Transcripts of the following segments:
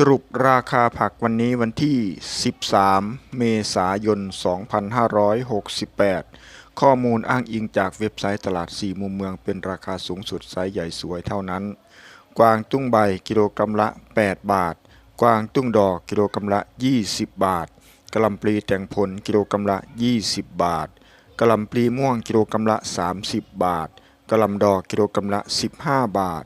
สรุปราคาผักวันนี้วันที่ 13 เมษายน 2568 ข้อมูลอ้างอิงจากเว็บไซต์ตลาดสี่มุมเมืองเป็นราคาสูงสุดไซส์ใหญ่สวยเท่านั้น กวางตุ้งใบกิโลกรัมละ 8 บาท กวางตุ้งดอกกิโลกรัมละ 20 บาทกะลำปลีแตงผลกิโลกรัมละ 20 บาทกะลำปลีม่วงกิโลกรัมละ 30 บาทกะลำดอกกิโลกรัมละ 15 บาท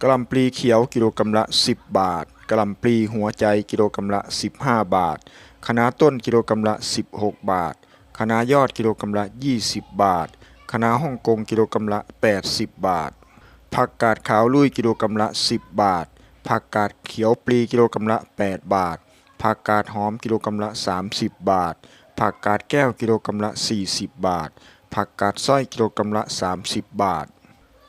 กะลำปลีเขียวกิโลกรัมละ 10 บาท กะล่ำปลีหัวใจกิโลกรัมละ 15 บาทคะน้าต้นกิโลกรัมละ 16 บาทคะน้ายอดกิโลกรัมละ 20 บาทคะน้าฮ่องกงกิโลกรัมละ 80 บาท ผักกาดขาวลุยกิโลกรัมละ 10 บาท ผักกาดเขียวปลีกิโลกรัมละ 8 บาท ผักกาดหอมกิโลกรัมละ 30 บาท ผักกาดแก้วกิโลกรัมละ 40 บาท ผักกาดสร้อยกิโลกรัมละ 30 บาท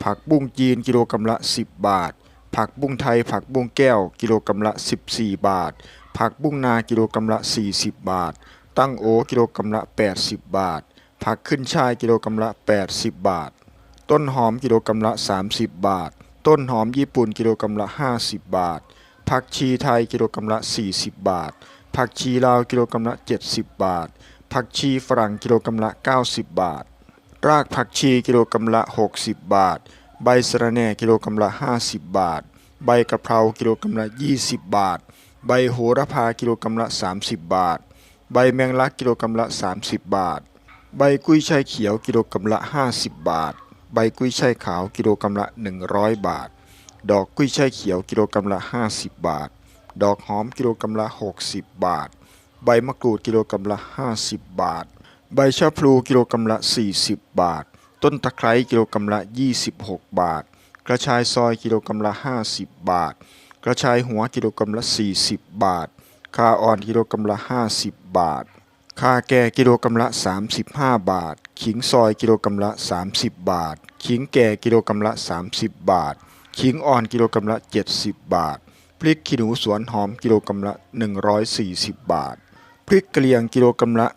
ผักบุ้งจีนกิโลกรัมละ 10 บาท ผักบุ้งไทย ผักบุ้งแก้วกิโลกรัมละ 14 บาท ผักบุ้งนากิโลกรัมละ 40 บาท ตั้งโอกิโลกรัมละ 80 บาท ผักขึ้นช่ายกิโลกรัมละ 80 บาท ต้นหอมกิโลกรัมละ 30 บาท ต้นหอมญี่ปุ่นกิโลกรัมละ 50 บาท ผักชีไทยกิโลกรัมละ 40 บาท ผักชีลาวกิโลกรัมละ 70 บาท ผักชีฝรั่งกิโลกรัมละ 90 บาท รากผักชีกิโลกรัมละ 60 บาทใบสะระแหน่กิโลกรัมละ 50 บาท ใบกะเพรากิโลกรัมละ 20 บาท ใบโหระพากิโลกรัมละ 30 บาท ใบแมงลักกิโลกรัมละ 30 บาท ใบกุ้ยช่ายเขียวกิโลกรัมละ 50 บาท ใบกุ้ยช่ายขาวกิโลกรัมละ 100 บาท ดอกกุ้ยช่ายเขียวกิโลกรัมละ 50 บาท ดอกหอมกิโลกรัมละ 60 บาท ใบมะกรูดกิโลกรัมละ 50 บาท ใบชะพลูกิโลกรัมละ 40 บาท ต้นตะไคร้กิโลกรัมละ 26 บาท กระชายซอยกิโลกรัมละ 50 บาท กระชายหัวกิโลกรัมละ 40 บาท คาอ่อนกิโลกรัมละ 50 บาท คาแก่กิโลกรัมละ 35 บาท ขิงซอยกิโลกรัมละ 30 บาท ขิงแก่กิโลกรัมละ 30 บาท ขิงอ่อนกิโลกรัมละ 70 บาท พริกขี้หนูสวนหอมกิโลกรัมละ 140 บาท พริกกระเหรี่ยงกิโลกรัมละ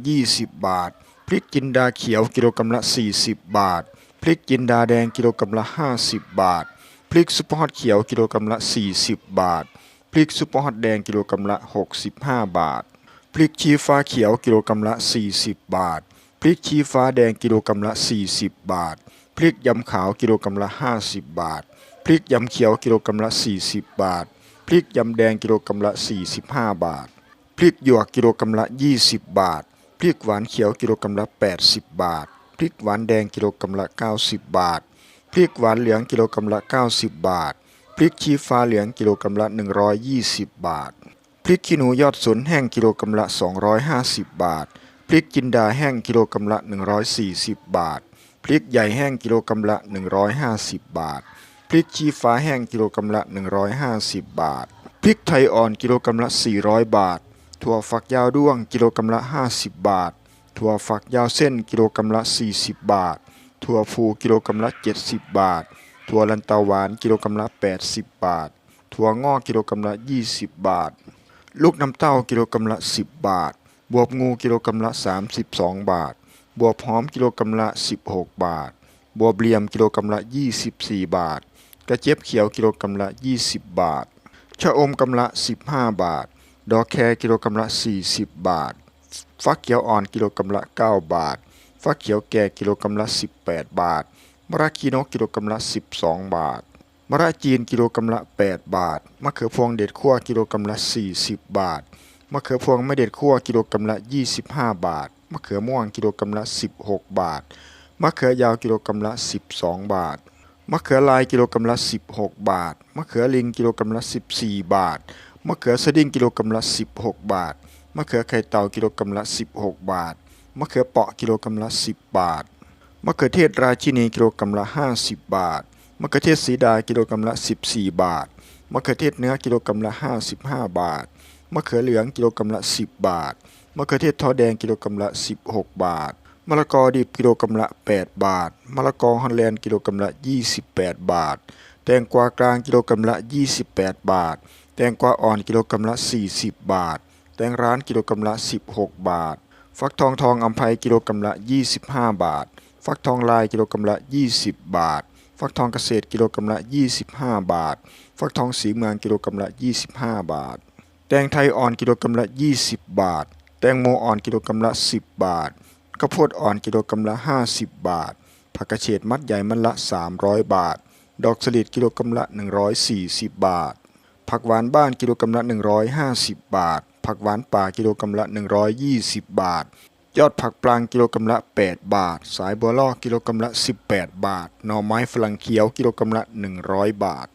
120 บาท พริกจินดาเขียวกิโลกรัมละ 40 บาท พริกจินดาแดงกิโลกรัมละ 50 บาท พริกซุปเปอร์ฮอตเขียวกิโลกรัมละ 40 บาท พริกซุปเปอร์ฮอตแดงกิโลกรัมละ 65 บาท พริกชี้ฟ้าเขียวกิโลกรัมละ 40 บาท พริกชี้ฟ้าแดงกิโลกรัมละ 40 บาท พริกยำขาวกิโลกรัมละ 50 บาท พริกยำเขียวกิโลกรัมละ 40 บาท พริกยำแดงกิโลกรัมละ 45 บาท พริกหยวกกิโลกรัมละ 20 บาท พริกหวานเขียวกิโลกรัมละ 80 บาท ริกหวานแดงกิโลกรัมละ 90 บาท พริกหวานเหลืองกิโลกรัมละ 90 บาท พริกชี้ฟ้าเหลืองกิโลกรัมละ 120 บาท พริกขี้หนูยอดสนแห้งกิโลกรัมละ 250 บาท พริกจินดาแห้งกิโลกรัมละ 140 บาท พริกใหญ่แห้งกิโลกรัมละ 150 บาท พริกชี้ฟ้าแห้งกิโลกรัมละ 150 บาท พริกไทยอ่อนกิโลกรัมละ 400 บาทถั่วฝักยาวด้วงกิโลกรัมละ 50 บาท ถั่วฝักยาวเส้นกิโลกรัมละ 40 บาท ถั่วฟูกิโลกรัมละ 70 บาท ถั่วลันเตาหวานกิโลกรัมละ 80 บาท ถั่วงอกกิโลกรัมละ 20 บาท ลูกน้ำเต้ากิโลกรัมละ 10 บาท บวบงูกิโลกรัมละ 32 บาท บวบหอมกิโลกรัมละ 16 บาท บวบเหลี่ยมกิโลกรัมละ 24 บาท กระเจี๊ยบเขียวกิโลกรัมละ 20 บาท ชะอมกำละ 15 บาท ดอกแครกิโลกรัมละ 40 บาท ฟักเขียวอ่อนกิโลกรัมละ 9 บาท ฟักเขียวแก่กิโลกรัมละ 18 บาท มะระกีนกกิโลกรัมละ 12 บาท มะระจีนกิโลกรัมละ 8 บาท มะเขือพวงเด็ดขั่วกิโลกรัมละ 40 บาท มะเขือพวงไม่เด็ดขั่วกิโลกรัมละ 25 บาท มะเขือม่วงกิโลกรัมละ 16 บาท มะเขือยาวกิโลกรัมละ 12 บาท มะเขือลายกิโลกรัมละ 16 บาท มะเขือลิงกิโลกรัมละ 14 บาท มะเขือสดิ้งกิโลกรัมละ 16 บาท มะเขือไข่เต่ากิโลกรัมละ 16 บาท มะเขือเปาะกิโลกรัมละ 10 บาท มะเขือเทศราชินีกิโลกรัมละ 50 บาท มะเขือเทศสีดากิโลกรัมละ 14 บาท มะเขือเทศเนื้อกิโลกรัมละ 55 บาท มะเขือเหลืองกิโลกรัมละ 10 บาท มะเขือเทศทอแดงกิโลกรัมละ 16 บาท มะละกอดิบกิโลกรัมละ 8 บาท มะละกอฮอลแลนด์กิโลกรัมละ 28 บาท แตงกวากลางกิโลกรัมละ 28 บาท แตงกวาอ่อนกิโลกรัมละ 40 บาท ตงร้านกิโลกรัมละ 16 บาท ฟักทองทองอัมไพกิโลกรัมละ 25 บาท ฟักทองลายกิโลกรัมละ 20 บาท ฟักทองเกษตรกิโลกรัมละ 25 บาท ฟักทองสีเมืองกิโลกรัมละ 25 บาท แตงไทยอ่อนกิโลกรัมละ 20 บาท แตงโมอ่อนกิโลกรัมละ 10 บาทข้าวโพดอ่อนกิโลกรัมละ 50 บาท ผักกระเฉดมัดใหญ่มันละ 300 บาท ดอกสลิดกิโลกรัมละ 140 บาท ผักหวานบ้านกิโลกรัมละ 150 บาท ผักหวานป่ากิโลกรัมละ 120 บาท ยอดผักปลางกิโลกรัมละ 8 บาท สายบัวล่อกิโลกรัมละ 18 บาท หน่อไม้ฝรั่งเขียวกิโลกรัมละ 100 บาท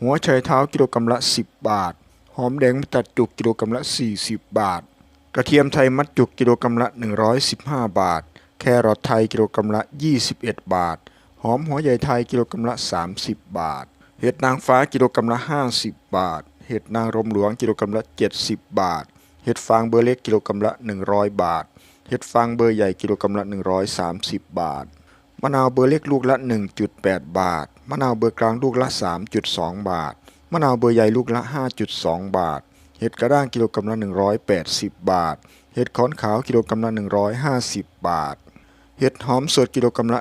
หัวไชเท้ากิโลกรัมละ 10 บาท หอมแดงมัดตัดจุกกิโลกรัมละ 40 บาท กระเทียมไทยมัดจุกกิโลกรัมละ 115 บาท แครอทไทยกิโลกรัมละ 21 บาท หอมหัวใหญ่ไทยกิโลกรัมละ 30 บาท เห็ดนางฟ้ากิโลกรัมละ 50 บาท เห็ดนางรมหลวงกิโลกรัมละ 70 บาท เห็ดฟางเบอร์เล็กกิโลกรัมละ 100 บาท เห็ดฟางเบอร์ใหญ่กิโลกรัมละ 130 บาท มะนาวเบอร์เล็กลูกละ 1.8 บาท มะนาวเบอร์กลางลูกละ 3.2 บาท มะนาวเบอร์ใหญ่ลูกละ 5.2 บาท เห็ดกระด้างกิโลกรัมละ 180 บาท เห็ดขอนขาวกิโลกรัมละ 150 บาท เห็ดหอมสดกิโลกรัมละ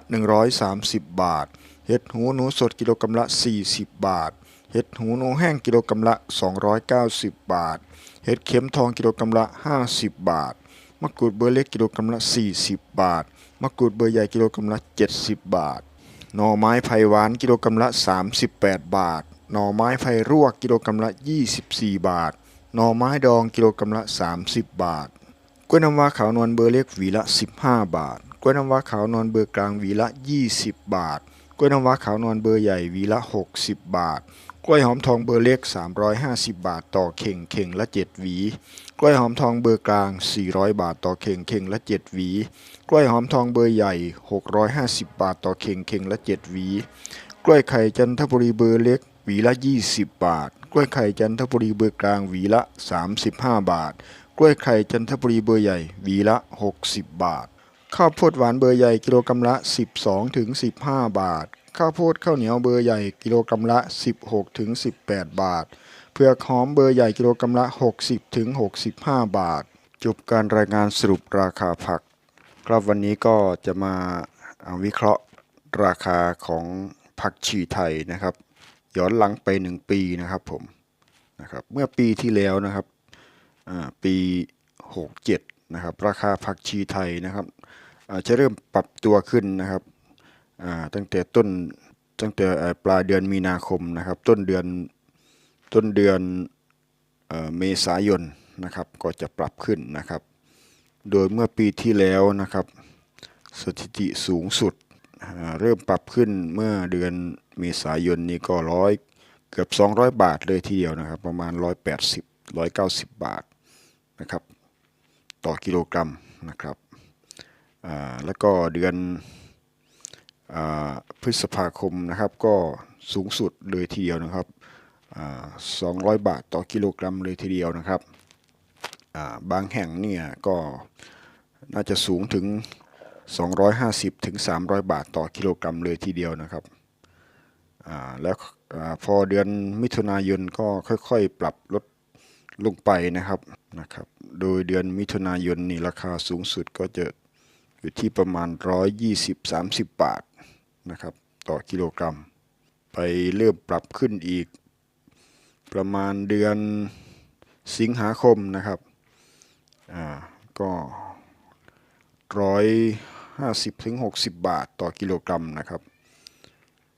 130 บาท เห็ดหูหนูสดกิโลกรัมละ 40 บาท เห็ดหูหนูแห้งกิโลกรัมละ 290 บาท เห็ดเข็มทองกิโลกรัมละ 50 บาท มะกรูดเบอร์เล็กกิโลกรัมละ 40 บาท มะกรูดเบอร์ใหญ่กิโลกรัมละ 70 บาท หน่อไม้ไผ่หวานกิโลกรัมละ 38 บาท หน่อไม้ไผ่รวกกิโลกรัมละ 24 บาท หน่อไม้ดองกิโลกรัมละ 30 บาท กล้วยน้ำว้าขาวนวลเบอร์เล็กหวีละ 15 บาท กล้วยน้ำว้าขาวนวลเบอร์กลางหวีละ 20 บาท ล้วยน้ำว้าขาวนวลเบอร์ใหญ่วีละ 60 บาท กล้วยหอมทองเบอร์เล็ก 350 บาทต่อเข่งเข่งละ 7 หวี กล้วยหอมทองเบอร์กลาง 400 บาทต่อเข่งเข่งละ 7 หวี กล้วยหอมทองเบอร์ใหญ่ 650 บาทต่อเข่งเข่งละ 7 หวี กล้วยไข่จันทบุรีเบอร์เล็กหวีละ 20 บาท กล้วยไข่จันทบุรีเบอร์กลางหวีละ 35 บาท กล้วยไข่จันทบุรีเบอร์ใหญ่หวีละ 60 บาท ข้าวโพดหวานเบอร์ใหญ่กิโลกรัมละ 12ถึง15 บาท ข้าวโพดข้าวเหนียวเบอร์ใหญ่กิโลกรัมละ 16ถึง18 บาทเผือกหอมเบอร์ใหญ่กิโลกรัมละ 60ถึง65 บาท จบการรายงานสรุปราคาผัก ครับวันนี้ก็จะมาวิเคราะห์ราคาของผักชีไทยนะครับ ย้อนหลังไปหนึ่งปีนะครับผมนะครับเมื่อปีที่แล้วนะครับปี 67นะครับราคาผักชีไทยนะครับ จะเริ่มปรับตัวขึ้นนะครับตั้งแต่ต้นตั้งแต่ปลายเดือนมีนาคมนะครับ ต้นเดือนต้นเดือนเมษายนนะครับ ก็จะปรับขึ้นนะครับ โดยเมื่อปีที่แล้วนะครับ สถิติสูงสุดเริ่มปรับขึ้นเมื่อเดือนเมษายนนี้ก็ร้อยเกือบ 200 บาทเลยทีเดียวนะครับ ประมาณ 180 190 บาทนะครับ ต่อกิโลกรัมนะครับ แล้วก็เดือนอพฤษภาคมนะครับ ก็สูงสุดเลยทีเดียวนะครับอ่า200 บาทต่อกิโลกรัมเลยทีเดียวนะครับ บางแห่งเนี่ยก็น่าจะสูงถึง 250ถึง300 บาทต่อกิโลกรัมเลยทีเดียวนะครับแล้วอพอเดือนมิถุนายนก็ค่อยๆ ปรับลดลงไปนะครับนะครับ โดยเดือนมิถุนายนนี่ราคาสูงสุดก็จะ อยู่ที่ประมาณ 120-30 บาทนะครับต่อกิโลกรัม ไปเริ่มปรับขึ้นอีก ประมาณเดือนสิงหาคมนะครับอ่าก็ร้อยห้าสิบถึงหกสิบบาทต่อกิโลกรัมนะครับ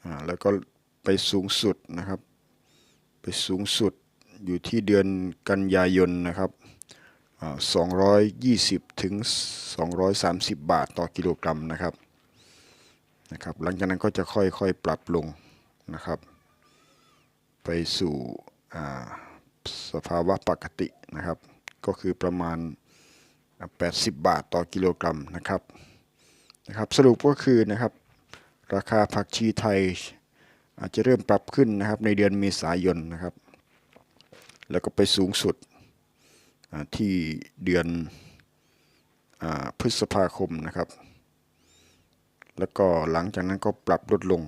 อ่าแล้วก็ไปสูงสุดนะครับ ไปสูงสุดอยู่ที่เดือนกันยายนนะครับ สองร้อยยี่สิบถึงสองร้อยสามสิบาทต่อกิโลกรัมนะครับนะครับหลังจากนั้นก็จะค่อยๆปรับลงนะครับ ไปสู่สภาวะปกตินะครับ ก็คือประมาณ 80 บาทต่อกิโลกรัมนะครับนะครับ สรุปก็คือนะครับ ราคาผักชีไทยอาจจะเริ่มปรับขึ้นนะครับในเดือนเมษายนนะครับ แล้วก็ไปสูงสุด ที่เดือนอพฤษภาคมนะครับ แล้วก็หลังจากนั้นก็ปรับลดลง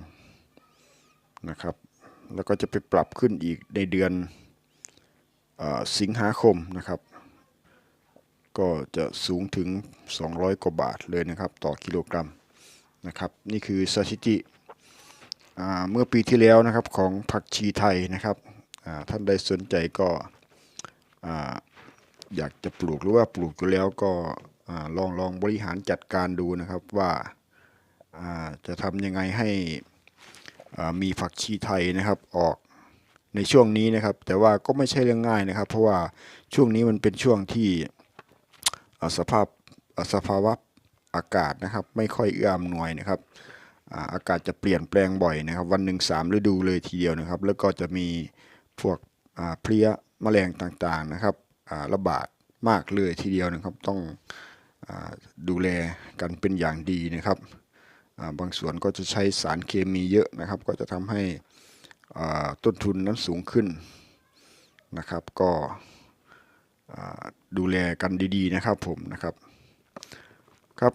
นะครับ แล้วก็จะไปปรับขึ้นอีกในเดือนอสิงหาคมนะครับ ก็จะสูงถึง 200 กว่าบาทเลยนะครับ ต่อกิโลกรัมนะครับ นี่คือสถิติเมื่อปีที่แล้วนะครับของผักชีไทยนะครับท่านใดสนใจก็ อยากจะปลูกหรือว่าปลูกอยู่แล้วก็ลองลองบริหารจัดการดูนะครับว่าจะทำยังไงให้มีผักชีไทยนะครับออกในช่วงนี้นะครับ แต่ว่าก็ไม่ใช่เรื่องง่ายนะครับ เพราะว่าช่วงนี้มันเป็นช่วงที่สภาพสภาวะอากาศนะครับ ไม่ค่อยเอื้ออำนวยนะครับอากาศจะเปลี่ยนแปลงบ่อยนะครับ วันหนึ่งสามฤดูเลยทีเดียวนะครับ แล้วก็จะมีพวกเพลี้ยแมลงต่างๆนะครับ ระบาดมากเลยทีเดียวนะครับ ต้องอดูแลกันเป็นอย่างดีนะครับาบางส่วนก็จะใช้สารเคมีเยอะนะครับ ก็จะทำให้ต้นทุนนั้นสูงขึ้นนะครับ ก็ดูแลกันดีๆนะครับผมนะครับ ครับ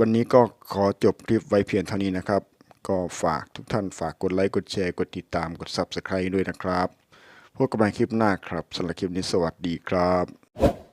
วันนี้ก็ขอจบคลิปไว้เพียงเท่านี้นะครับ ก็ฝากทุกท่านฝากกดไลค์ กดแชร์ กดติดตาม กด Subscribe ด้วยนะครับ พบกันใหม่คลิปหน้าครับสำหรับคลิปนี้สวัสดีครับ